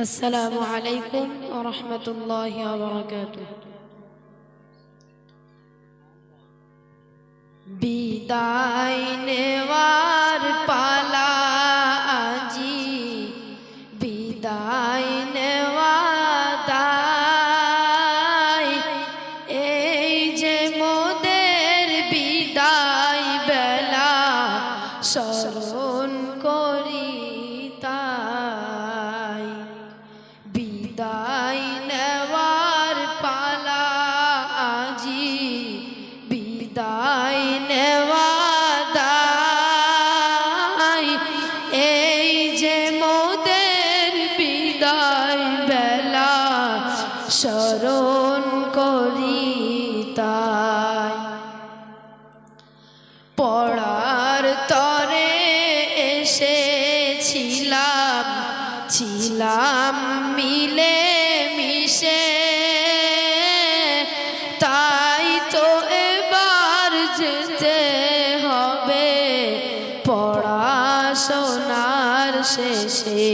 السلام عليكم ورحمة الله وبركاته বিদায় নেওয়ার পালা আজি বিদায় নেওয়া দায় এই যে মোদের বিদায় বেলা স্মরণ স্মরণ করি তাই। পড়ার তরে এসেছিলাম, ছিলাম মিলে মিশে। তাই তো এবার যেতে হবে, পড়াশোনার শেষে।